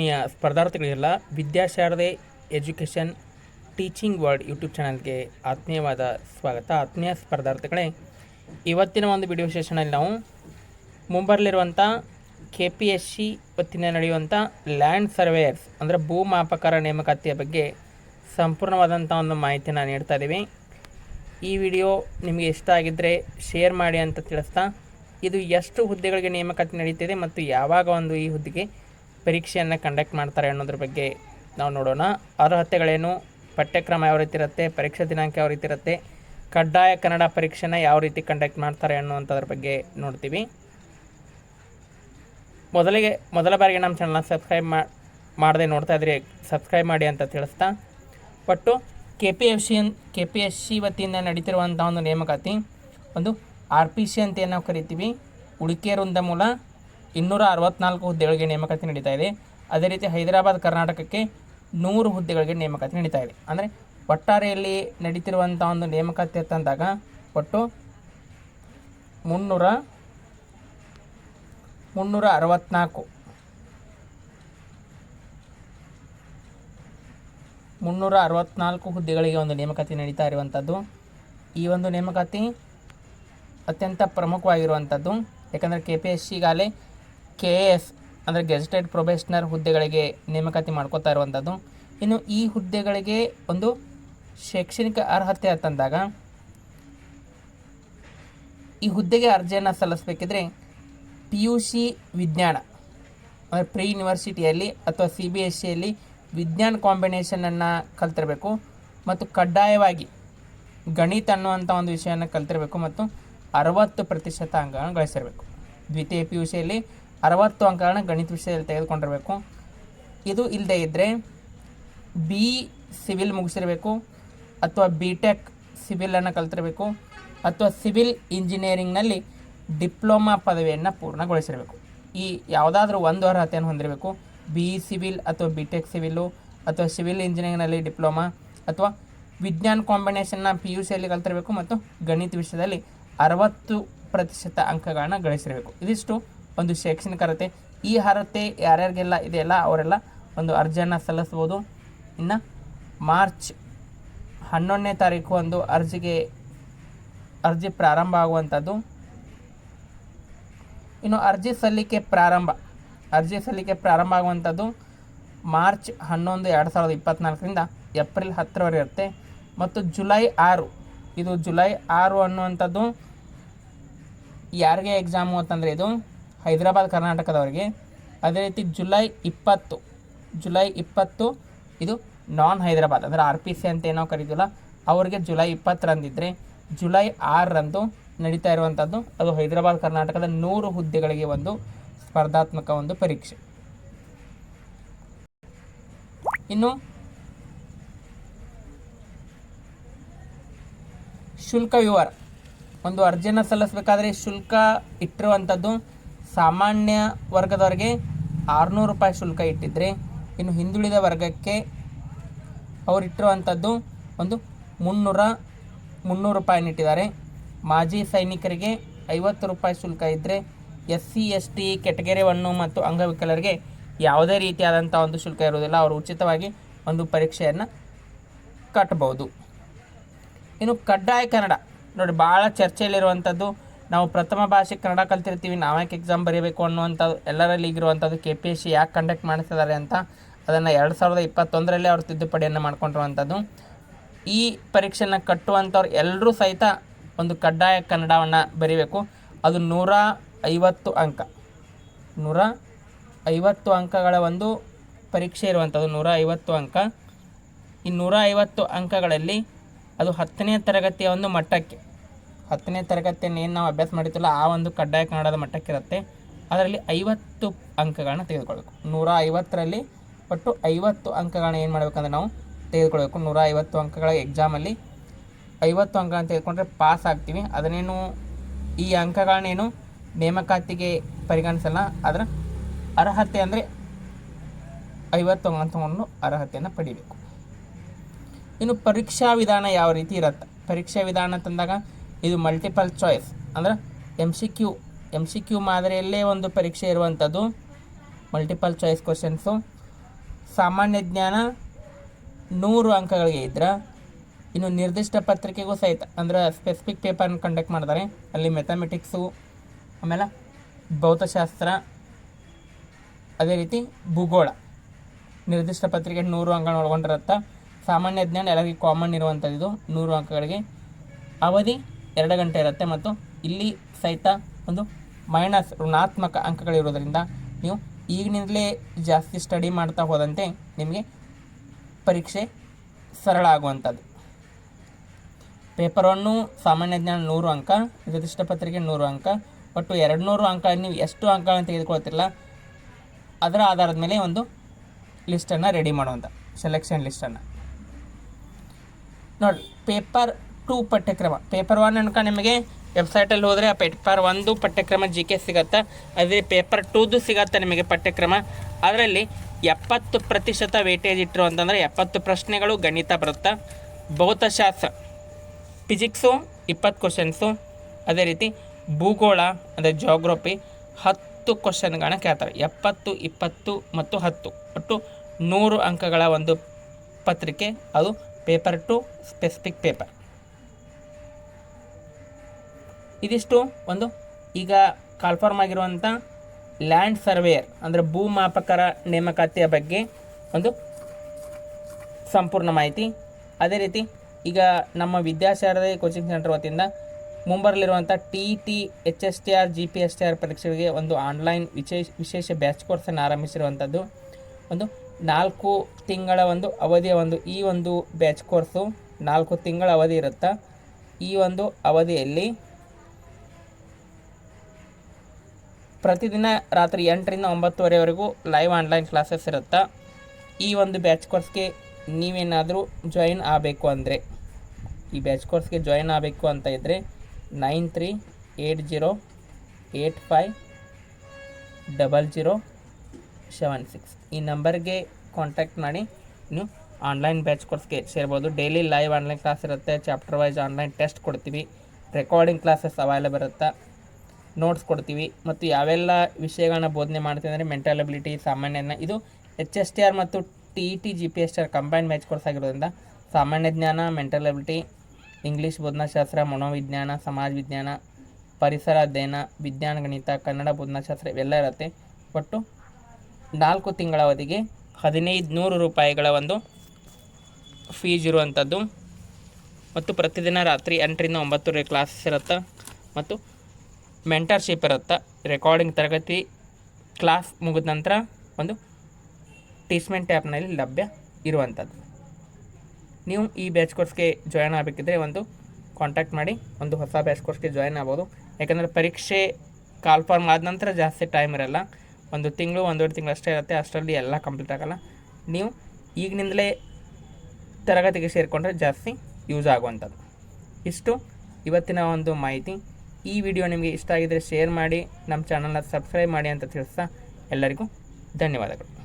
ಆತ್ಮೀಯ ಸ್ಪರ್ಧಾರ್ಥಿಗಳಿಗೆಲ್ಲ Vidyasharade education teaching world YouTube ಚಾನಲ್ಗೆ ಆತ್ಮೀಯವಾದ ಸ್ವಾಗತ. ಆತ್ಮೀಯ ಸ್ಪರ್ಧಾರ್ಥಿಗಳೇ, ಇವತ್ತಿನ ಒಂದು ವಿಡಿಯೋ ಸೆಷನಲ್ಲಿ ನಾವು ಮುಂಬರಲಿರುವಂಥ ಕೆ ಪಿ ಎಸ್ ಸಿ ಹೊತ್ತಿನ ನಡೆಯುವಂಥ ಲ್ಯಾಂಡ್ ಸರ್ವೇಯರ್ಸ್, ಅಂದರೆ ಭೂಮಾಪಕರ ನೇಮಕಾತಿಯ ಬಗ್ಗೆ ಸಂಪೂರ್ಣವಾದಂಥ ಒಂದು ಮಾಹಿತಿನ ನೀಡ್ತಾ ಇದ್ದೀವಿ. ಈ ವಿಡಿಯೋ ನಿಮಗೆ ಇಷ್ಟ ಆಗಿದ್ದರೆ ಶೇರ್ ಮಾಡಿ ಅಂತ ತಿಳಿಸ್ತಾ, ಇದು ಎಷ್ಟು ಹುದ್ದೆಗಳಿಗೆ ನೇಮಕಾತಿ ನಡೀತಿದೆ ಮತ್ತು ಯಾವಾಗ ಒಂದು ಈ ಹುದ್ದೆಗೆ ಪರೀಕ್ಷೆಯನ್ನು ಕಂಡಕ್ಟ್ ಮಾಡ್ತಾರೆ ಅನ್ನೋದ್ರ ಬಗ್ಗೆ ನಾವು ನೋಡೋಣ. ಅರ್ಹತೆಗಳೇನು? ಪಠ್ಯಕ್ರಮ ಯಾವ ರೀತಿ ಇರುತ್ತೆ? ಪರೀಕ್ಷಾ ದಿನಾಂಕ ಯಾವ ರೀತಿ ಇರುತ್ತೆ? ಕಡ್ಡಾಯ ಕನ್ನಡ ಪರೀಕ್ಷೆನ ಯಾವ ರೀತಿ ಕಂಡಕ್ಟ್ ಮಾಡ್ತಾರೆ ಅನ್ನುವಂಥದ್ರ ಬಗ್ಗೆ ನೋಡ್ತೀವಿ. ಮೊದಲಿಗೆ, ಮೊದಲ ಬಾರಿಗೆ ನಮ್ಮ ಚಾನಲ್ನ ಸಬ್ಸ್ಕ್ರೈಬ್ ಮಾಡದೆ ನೋಡ್ತಾ ಇದ್ರೆ ಸಬ್ಸ್ಕ್ರೈಬ್ ಮಾಡಿ ಅಂತ ತಿಳಿಸ್ತಾ. ಒಟ್ಟು K P F C K P S C ವತಿಯಿಂದ ನಡೀತಿರುವಂಥ ಒಂದು ನೇಮಕಾತಿ, ಒಂದು ಆರ್ ಪಿ ಸಿ ಅಂತ ಏನು ನಾವು ಕರಿತೀವಿ? ಉಳಿಕೆ ವೃಂದ ಮೂಲ ಇನ್ನೂರ ಅರವತ್ನಾಲ್ಕು ಹುದ್ದೆಗಳಿಗೆ ನೇಮಕಾತಿ ನಡೀತಾ ಇದೆ. ಅದೇ ರೀತಿ ಹೈದರಾಬಾದ್, ಕರ್ನಾಟಕಕ್ಕೆ ನೂರು ಹುದ್ದೆಗಳಿಗೆ ನೇಮಕಾತಿ ನಡೀತಾ ಇದೆ. ಅಂದರೆ ಒಟ್ಟಾರೆಯಲ್ಲಿ ನಡೀತಿರುವಂಥ ಒಂದು ನೇಮಕಾತಿ ಅಂತಂದಾಗ ಒಟ್ಟು ಮುನ್ನೂರ ಮುನ್ನೂರ ಅರವತ್ನಾಲ್ಕು ಮುನ್ನೂರ ಅರವತ್ನಾಲ್ಕು ಹುದ್ದೆಗಳಿಗೆ ಒಂದು ನೇಮಕಾತಿ ನಡೀತಾ ಇರುವಂಥದ್ದು ಈ ಒಂದು ನೇಮಕಾತಿ ಅತ್ಯಂತ ಪ್ರಮುಖವಾಗಿರುವಂಥದ್ದು ಯಾಕಂದರೆ ಕೆ ಪಿ ಎಸ್ ಸಿಗಾಲೇ ಕೆ ಎ ಎಸ್ ಅಂದರೆ ಗೆಜೆಟೆಡ್ ಪ್ರೊಬೇಷನರ್ ಹುದ್ದೆಗಳಿಗೆ ನೇಮಕಾತಿ ಮಾಡ್ಕೋತಾ ಇರುವಂಥದ್ದು. ಇನ್ನು ಈ ಹುದ್ದೆಗಳಿಗೆ ಒಂದು ಶೈಕ್ಷಣಿಕ ಅರ್ಹತೆ ಅಂತಂದಾಗ ಈ ಹುದ್ದೆಗೆ ಅರ್ಜಿಯನ್ನು ಸಲ್ಲಿಸಬೇಕಿದ್ರೆ ಪಿ ಯು ಸಿ ವಿಜ್ಞಾನ, ಅಂದರೆ ಪ್ರೀ ಯೂನಿವರ್ಸಿಟಿಯಲ್ಲಿ ಅಥವಾ ಸಿ ಬಿ ಎಸ್ ಸಿಯಲ್ಲಿ ವಿಜ್ಞಾನ ಕಾಂಬಿನೇಷನನ್ನು ಕಲ್ತಿರಬೇಕು ಮತ್ತು ಕಡ್ಡಾಯವಾಗಿ ಗಣಿತ ಅನ್ನುವಂಥ ಒಂದು ವಿಷಯವನ್ನು ಕಲ್ತಿರಬೇಕು ಮತ್ತು ಅರವತ್ತು ಪ್ರತಿಶತ ಅಂಕಗಳನ್ನು ಗಳಿಸಿರಬೇಕು. ದ್ವಿತೀಯ ಪಿ ಯು ಸಿಯಲ್ಲಿ ಅರವತ್ತು ಅಂಕಗಳನ್ನು ಗಣಿತ ವಿಷಯದಲ್ಲಿ ತೆಗೆದುಕೊಂಡಿರಬೇಕು. ಇದು ಇಲ್ಲದೆ ಇದ್ದರೆ ಬಿ ಸಿವಿಲ್ ಮುಗಿಸಿರಬೇಕು, ಅಥವಾ ಬಿ ಟೆಕ್ ಸಿವಿಲನ್ನು ಕಲ್ತಿರಬೇಕು, ಅಥವಾ ಸಿವಿಲ್ ಇಂಜಿನಿಯರಿಂಗ್ನಲ್ಲಿ ಡಿಪ್ಲೊಮಾ ಪದವಿಯನ್ನು ಪೂರ್ಣಗೊಳಿಸಿರಬೇಕು. ಈ ಯಾವುದಾದ್ರೂ ಒಂದು ಅರ್ಹತೆಯನ್ನು ಹೊಂದಿರಬೇಕು. ಬಿ ಸಿವಿಲ್ ಅಥವಾ ಬಿ ಟೆಕ್ ಸಿವಿಲು ಅಥವಾ ಸಿವಿಲ್ ಇಂಜಿನಿಯರಿಂಗ್ನಲ್ಲಿ ಡಿಪ್ಲೊಮಾ, ಅಥವಾ ವಿಜ್ಞಾನ ಕಾಂಬಿನೇಷನ್ನ ಪಿ ಯು ಸಿಯಲ್ಲಿ ಕಲ್ತಿರಬೇಕು ಮತ್ತು ಗಣಿತ ವಿಷಯದಲ್ಲಿ ಅರವತ್ತು ಪ್ರತಿಶತ ಅಂಕಗಳನ್ನ ಗಳಿಸಿರಬೇಕು. ಇದಿಷ್ಟು ಒಂದು ಶೈಕ್ಷಣಿಕ ಅರ್ಹತೆ ಈ ಅರ್ಹತೆ ಯಾರ್ಯಾರಿಗೆಲ್ಲ ಇದೆಯಲ್ಲ, ಅವರೆಲ್ಲ ಒಂದು ಅರ್ಜಿಯನ್ನು ಸಲ್ಲಿಸ್ಬೋದು. ಇನ್ನು ಮಾರ್ಚ್ ಹನ್ನೊಂದನೇ ತಾರೀಕು ಒಂದು ಅರ್ಜಿಗೆ ಅರ್ಜಿ ಪ್ರಾರಂಭ ಆಗುವಂಥದ್ದು. ಇನ್ನು ಅರ್ಜಿ ಸಲ್ಲಿಕೆ ಪ್ರಾರಂಭ, ಅರ್ಜಿ ಸಲ್ಲಿಕೆ ಪ್ರಾರಂಭ ಆಗುವಂಥದ್ದು ಮಾರ್ಚ್ ಹನ್ನೊಂದು ಎರಡು ಸಾವಿರದ ಇಪ್ಪತ್ತ್ನಾಲ್ಕರಿಂದ ಏಪ್ರಿಲ್ ಹತ್ತರವರೆಗೆ ಇರುತ್ತೆ. ಮತ್ತು ಜುಲೈ ಆರು, ಇದು ಜುಲೈ ಆರು ಅನ್ನುವಂಥದ್ದು ಯಾರಿಗೆ ಎಕ್ಸಾಮು ಅಂತಂದರೆ ಇದು ಹೈದರಾಬಾದ್, ಕರ್ನಾಟಕದವರಿಗೆ. ಅದೇ ರೀತಿ ಜುಲೈ ಇಪ್ಪತ್ತು ಜುಲೈ ಇಪ್ಪತ್ತು ಇದು ನಾನ್ ಹೈದರಾಬಾದ್ ಅಂದರೆ ಆರ್ ಪಿ ಸಿ ಅಂತ ಏನೋ ಕರೀತೀವಲ್ಲ ಅವರಿಗೆ ಜುಲೈ ಇಪ್ಪತ್ತರಂದಿದ್ದರೆ ಜುಲೈ ಆರರಂದು ನಡೀತಾ ಇರುವಂಥದ್ದು ಅದು ಹೈದರಾಬಾದ್, ಕರ್ನಾಟಕದ ನೂರು ಹುದ್ದೆಗಳಿಗೆ ಒಂದು ಸ್ಪರ್ಧಾತ್ಮಕ ಒಂದು ಪರೀಕ್ಷೆ. ಇನ್ನು ಶುಲ್ಕ ವಿವರ. ಒಂದು ಅರ್ಜಿಯನ್ನು ಸಲ್ಲಿಸಬೇಕಾದ್ರೆ ಶುಲ್ಕ ಇಟ್ಟಿರುವಂಥದ್ದು ಸಾಮಾನ್ಯ ವರ್ಗದವರಿಗೆ ಆರುನೂರು ರೂಪಾಯಿ ಶುಲ್ಕ ಇಟ್ಟಿದ್ರೆ, ಇನ್ನು ಹಿಂದುಳಿದ ವರ್ಗಕ್ಕೆ ಅವರಿಟ್ಟಿರುವಂಥದ್ದು ಒಂದು ಮುನ್ನೂರ ಮುನ್ನೂರು ರೂಪಾಯಿ ಇಟ್ಟಿದ್ದಾರೆ. ಮಾಜಿ ಸೈನಿಕರಿಗೆ ಐವತ್ತು ರೂಪಾಯಿ ಶುಲ್ಕ ಇದ್ದರೆ S C S T category one ಮತ್ತು ಅಂಗವಿಕಲರಿಗೆ ಯಾವುದೇ ರೀತಿಯಾದಂಥ ಒಂದು ಶುಲ್ಕ ಇರುವುದಿಲ್ಲ. ಅವರು ಉಚಿತವಾಗಿ ಒಂದು ಪರೀಕ್ಷೆಯನ್ನು ಕಟ್ಟಬಹುದು. ಇನ್ನು ಕಡ್ಡಾಯ ಕನ್ನಡ. ನೋಡಿ ಭಾಳ ಚರ್ಚೆಯಲ್ಲಿರುವಂಥದ್ದು ನಾವು ಪ್ರಥಮ ಭಾಷೆ ಕನ್ನಡ ಕಲ್ತಿರ್ತೀವಿ ನಾವ್ಯಾಕೆ ಎಕ್ಸಾಮ್ ಬರೀಬೇಕು ಅನ್ನುವಂಥದ್ದು, ಎಲ್ಲರಲ್ಲಿ ಈಗಿರುವಂಥದ್ದು ಕೆ ಪಿ ಎಸ್ ಸಿ ಯಾಕೆ ಕಂಡಕ್ಟ್ ಮಾಡ್ತಿದ್ದಾರೆ ಅಂತ ಅದನ್ನು ಎರಡು ಸಾವಿರದ ಇಪ್ಪತ್ತೊಂದರಲ್ಲೇ ಅವರು ತಿದ್ದುಪಡಿಯನ್ನು ಮಾಡ್ಕೊಂಡಿರುವಂಥದ್ದು. ಈ ಪರೀಕ್ಷೆನ ಕಟ್ಟುವಂಥವ್ರು ಎಲ್ಲರೂ ಸಹಿತ ಒಂದು ಕಡ್ಡಾಯ ಕನ್ನಡವನ್ನು ಬರೀಬೇಕು. ಅದು ನೂರ ಐವತ್ತು ಅಂಕ. ನೂರ ಐವತ್ತು ಅಂಕಗಳ ಒಂದು ಪರೀಕ್ಷೆ ಇರುವಂಥದ್ದು, ನೂರ ಐವತ್ತು ಅಂಕ. ಈ ನೂರ ಐವತ್ತು ಅಂಕಗಳಲ್ಲಿ ಅದು ಹತ್ತನೇ ತರಗತಿಯ ಒಂದು ಮಟ್ಟಕ್ಕೆ ಹತ್ತನೇ ತರಗತಿಯನ್ನು ಏನು ನಾವು ಅಭ್ಯಾಸ ಮಾಡಿರ್ತಿಲ್ಲ ಆ ಒಂದು ಕಡ್ಡಾಯ ಕನ್ನಡದ ಮಟ್ಟಕ್ಕಿರುತ್ತೆ. ಅದರಲ್ಲಿ ಐವತ್ತು ಅಂಕಗಳನ್ನ ತೆಗೆದುಕೊಳ್ಬೇಕು. ನೂರ ಐವತ್ತರಲ್ಲಿ ಒಟ್ಟು ಐವತ್ತು ಅಂಕಗಳನ್ನ ಏನು ಮಾಡಬೇಕಂದ್ರೆ ನಾವು ತೆಗೆದುಕೊಳ್ಬೇಕು. ನೂರ ಐವತ್ತು ಅಂಕಗಳ ಎಕ್ಸಾಮಲ್ಲಿ ಐವತ್ತು ಅಂಕಗಳನ್ನ ತೆಗೆದುಕೊಂಡ್ರೆ ಪಾಸ್ ಆಗ್ತೀವಿ. ಅದನ್ನೇನು ಈ ಅಂಕಗಳನ್ನೇನು ನೇಮಕಾತಿಗೆ ಪರಿಗಣಿಸಲ್ಲ, ಅದರ ಅರ್ಹತೆ ಅಂದರೆ ಐವತ್ತು ಅಂಕ ತಗೊಂಡು ಅರ್ಹತೆಯನ್ನು ಪಡಿಬೇಕು. ಇನ್ನು ಪರೀಕ್ಷಾ ವಿಧಾನ ಯಾವ ರೀತಿ ಇರುತ್ತೆ? ಪರೀಕ್ಷಾ ವಿಧಾನ ತಂದಾಗ ಇದು ಮಲ್ಟಿಪಲ್ ಚಾಯ್ಸ್ ಅಂದ್ರೆ M C Q M C Q ಮಾದರಿಯಲ್ಲೇ ಒಂದು ಪರೀಕ್ಷೆ ಇರುವಂಥದ್ದು. ಮಲ್ಟಿಪಲ್ ಚಾಯ್ಸ್ ಕ್ವಶನ್ಸು ಸಾಮಾನ್ಯ ಜ್ಞಾನ ನೂರು ಅಂಕಗಳಿಗೆ ಇದ್ದರೆ ಇನ್ನು ನಿರ್ದಿಷ್ಟ ಪತ್ರಿಕೆಗೂ ಸಹಿತ, ಅಂದ್ರೆ ಸ್ಪೆಸಿಫಿಕ್ ಪೇಪರ್ನ ಕಂಡಕ್ಟ್ ಮಾಡ್ತಾರೆ. ಅಲ್ಲಿ ಮೆಥಮೆಟಿಕ್ಸು ಆಮೇಲೆ ಭೌತಶಾಸ್ತ್ರ, ಅದೇ ರೀತಿ ಭೂಗೋಳ. ನಿರ್ದಿಷ್ಟ ಪತ್ರಿಕೆ ನೂರು ಅಂಕಗಳನ್ನ ಒಳಗೊಂಡಿರುತ್ತೆ. ಸಾಮಾನ್ಯ ಜ್ಞಾನ ಎಲ್ಲರಿಗೆ ಕಾಮನ್ ಇರುವಂಥದ್ದು ನೂರು ಅಂಕಗಳಿಗೆ. ಅವಧಿ ಎರಡು ಗಂಟೆ ಇರುತ್ತೆ ಮತ್ತು ಇಲ್ಲಿ ಸಹಿತ ಒಂದು ಮೈನಸ್ ಋಣಾತ್ಮಕ ಅಂಕಗಳಿರೋದ್ರಿಂದ ನೀವು ಈಗಿನಿಂದಲೇ ಜಾಸ್ತಿ ಸ್ಟಡಿ ಮಾಡ್ತಾ ಹೋದಂತೆ ನಿಮಗೆ ಪರೀಕ್ಷೆ ಸರಳ ಆಗುವಂಥದ್ದು. ಪೇಪರ್ ಒನ್ನು ಸಾಮಾನ್ಯ ಜ್ಞಾನ ನೂರು ಅಂಕ, ನಿರ್ದಿಷ್ಟ ಪತ್ರಿಕೆ ನೂರು ಅಂಕ, ಒಟ್ಟು ಎರಡು ನೂರು ಅಂಕ ನೀವು ಎಷ್ಟು ಅಂಕಗಳನ್ನು ತೆಗೆದುಕೊಳ್ತಿರಲ್ಲ ಅದರ ಆಧಾರದ ಮೇಲೆ ಒಂದು ಲಿಸ್ಟನ್ನು ರೆಡಿ ಮಾಡುವಂಥ ಸೆಲೆಕ್ಷನ್ ಲಿಸ್ಟನ್ನು ನೋಡಿ ಪೇಪರ್ ಟೂ ಪಠ್ಯಕ್ರಮ. ಪೇಪರ್ ಒನ್ ಅನ್ಕ ನಿಮಗೆ ವೆಬ್ಸೈಟಲ್ಲಿ ಹೋದರೆ ಆ ಪೇಪರ್ ಒಂದು ಪಠ್ಯಕ್ರಮ ಜಿ ಕೆ ಸಿಗತ್ತೆ ಅದೇ ಪೇಪರ್ ಟೂದು ಸಿಗತ್ತೆ ನಿಮಗೆ ಪಠ್ಯಕ್ರಮ. ಅದರಲ್ಲಿ ಎಪ್ಪತ್ತು ಪ್ರತಿಶತ ವೇಟೇಜ್ ಇಟ್ಟರು ಅಂತಂದರೆ ಎಪ್ಪತ್ತು ಪ್ರಶ್ನೆಗಳು ಗಣಿತ ಬರುತ್ತೆ. ಭೌತಶಾಸ್ತ್ರ ಫಿಸಿಕ್ಸು ಇಪ್ಪತ್ತು ಕ್ವಶನ್ಸು ಅದೇ ರೀತಿ ಭೂಗೋಳ ಅಂದರೆ ಜೋಗ್ರಫಿ ಹತ್ತು ಕ್ವಶನ್ಗಳನ್ನ ಕೇಳ್ತಾರೆ. ಎಪ್ಪತ್ತು, ಇಪ್ಪತ್ತು ಮತ್ತು ಹತ್ತು. ಒಟ್ಟು ನೂರು ಅಂಕಗಳ ಒಂದು ಪತ್ರಿಕೆ. ಅದು ಪೇಪರ್ ಟು ಸ್ಪೆಸಿಫಿಕ್ ಪೇಪರ್ ಇದಿಷ್ಟು ಒಂದು. ಈಗ ಕಾಲ್ಫಾರ್ಮ್ ಆಗಿರುವಂಥ ಲ್ಯಾಂಡ್ ಸರ್ವೇಯರ್ ಅಂದರೆ ಭೂಮಾಪಕರ ನೇಮಕಾತಿಯ ಬಗ್ಗೆ ಒಂದು ಸಂಪೂರ್ಣ ಮಾಹಿತಿ. ಅದೇ ರೀತಿ ಈಗ ನಮ್ಮ ವಿದ್ಯಾಶಾರದೆ ಕೋಚಿಂಗ್ ಸೆಂಟರ್ ವತಿಯಿಂದ ಮುಂಬರಲಿರುವಂಥ T T H S T R G P S T R ಪರೀಕ್ಷೆಗಳಿಗೆ ಒಂದು ಆನ್ಲೈನ್ ವಿಶೇಷ ವಿಶೇಷ ಬ್ಯಾಚ್ ಕೋರ್ಸನ್ನು ಆರಂಭಿಸಿರುವಂಥದ್ದು ಒಂದು ನಾಲ್ಕು ತಿಂಗಳ ಒಂದು ಅವಧಿಯ ಒಂದು, ಈ ಒಂದು ಬ್ಯಾಚ್ ಕೋರ್ಸು ನಾಲ್ಕು ತಿಂಗಳ ಅವಧಿ ಇರುತ್ತೆ, ಈ ಒಂದು ಅವಧಿಯಲ್ಲಿ ಪ್ರತಿದಿನ ರಾತ್ರಿ ಎಂಟರಿಂದ ಒಂಬತ್ತುವರೆವರೆಗೂ ಲೈವ್ ಆನ್ಲೈನ್ ಕ್ಲಾಸಸ್ ಇರುತ್ತೆ? ಈ ಒಂದು ಬ್ಯಾಚ್ ಕೋರ್ಸ್ಗೆ ನೀವೇನಾದರೂ ಜಾಯಿನ್ ಆಗಬೇಕು ಅಂದರೆ, ಈ ಬ್ಯಾಚ್ ಕೋರ್ಸ್ಗೆ ಜಾಯಿನ್ ಆಗಬೇಕು ಅಂತ ಇದ್ದರೆ nine three eight zero eight five double zero seven six ಈ ನಂಬರ್ಗೆ ಕಾಂಟ್ಯಾಕ್ಟ್ ಮಾಡಿ. ನೀವು ಆನ್ಲೈನ್ ಬ್ಯಾಚ್ ಕೋರ್ಸ್ಗೆ ಸೇರ್ಬೋದು. ಡೈಲಿ ಲೈವ್ ಆನ್ಲೈನ್ ಕ್ಲಾಸ್ ಇರುತ್ತೆ. ಚಾಪ್ಟರ್ ವೈಸ್ ಆನ್ಲೈನ್ ಟೆಸ್ಟ್ ಕೊಡ್ತೀವಿ. ರೆಕಾರ್ಡಿಂಗ್ ಕ್ಲಾಸಸ್ ಅವೈಲೇಬಲ್ ಇರುತ್ತೆ? ನೋಟ್ಸ್ ಕೊಡ್ತೀವಿ. ಮತ್ತು ಯಾವೆಲ್ಲ ವಿಷಯಗಳನ್ನ ಬೋಧನೆ ಮಾಡ್ತೀವಿ ಅಂದರೆ ಮೆಂಟಲ್ ಅಬಿಲಿಟಿ ಸಾಮಾನ್ಯನ ಇದು ಎಚ್ ಎಸ್ ಟಿ ಆರ್ ಮತ್ತು T E T G P S T R combine match course ಆಗಿರೋದ್ರಿಂದ ಸಾಮಾನ್ಯ ಜ್ಞಾನ ಮೆಂಟಲ್ ಅಬಿಲಿಟಿ ಇಂಗ್ಲೀಷ್ ಬೋಧನಾಶಾಸ್ತ್ರ, ಮನೋವಿಜ್ಞಾನ, ಸಮಾಜ ವಿಜ್ಞಾನ, ಪರಿಸರ ಅಧ್ಯಯನ, ವಿಜ್ಞಾನ, ಗಣಿತ, ಕನ್ನಡ ಬೋಧನಾಶಾಸ್ತ್ರ ಇವೆಲ್ಲ ಇರುತ್ತೆ. ಒಟ್ಟು ನಾಲ್ಕು ತಿಂಗಳ ಅವಧಿಗೆ ಹದಿನೈದು ನೂರು ರೂಪಾಯಿಗಳ ಒಂದು ಫೀಸ್ ಇರುವಂಥದ್ದು. ಮತ್ತು ಪ್ರತಿದಿನ ರಾತ್ರಿ ಎಂಟರಿಂದ ಒಂಬತ್ತುವರೆ ಕ್ಲಾಸಸ್ ಇರುತ್ತೆ. ಮತ್ತು ಮೆಂಟರ್ಶಿಪ್ ಇರುತ್ತೆ. ರೆಕಾರ್ಡಿಂಗ್ ತರಗತಿ ಕ್ಲಾಸ್ ಮುಗಿದ ನಂತರ ಒಂದು ಟೀಚ್ಮೆಂಟ್ ಆ್ಯಪ್ನಲ್ಲಿ ಲಭ್ಯ ಇರುವಂಥದ್ದು. ನೀವು ಈ ಬ್ಯಾಚ್ ಕೋರ್ಸ್ಗೆ ಜಾಯ್ನ್ ಆಗಬೇಕಿದ್ರೆ ಒಂದು ಕಾಂಟ್ಯಾಕ್ಟ್ ಮಾಡಿ, ಒಂದು ಹೊಸ ಬ್ಯಾಚ್ ಕೋರ್ಸ್ಗೆ ಜಾಯ್ನ್ ಆಗ್ಬೋದು. ಯಾಕಂದರೆ ಪರೀಕ್ಷೆ ಕಾಲ್ ಫಾರ್ಮ್ ಆದ ನಂತರ ಜಾಸ್ತಿ ಟೈಮ್ ಇರಲ್ಲ. ಒಂದು ತಿಂಗಳು, ಒಂದೂವರೆ ತಿಂಗಳು ಅಷ್ಟೇ ಇರುತ್ತೆ. ಅಷ್ಟರಲ್ಲಿ ಎಲ್ಲ ಕಂಪ್ಲೀಟ್ ಆಗೋಲ್ಲ. ನೀವು ಈಗಿನಿಂದಲೇ ತರಗತಿಗೆ ಸೇರಿಕೊಂಡ್ರೆ ಜಾಸ್ತಿ ಯೂಸ್ ಆಗುವಂಥದ್ದು. ಇಷ್ಟು ಇವತ್ತಿನ ಒಂದು ಮಾಹಿತಿ. ಈ ವಿಡಿಯೋ ನಿಮಗೆ ಇಷ್ಟ ಆಗಿದ್ದರೆ ಶೇರ್ ಮಾಡಿ, ನಮ್ಮ ಚಾನಲ್ನ ಸಬ್ಸ್ಕ್ರೈಬ್ ಮಾಡಿ ಅಂತ ತಿಳಿಸ್ತಾ ಎಲ್ಲರಿಗೂ ಧನ್ಯವಾದಗಳು.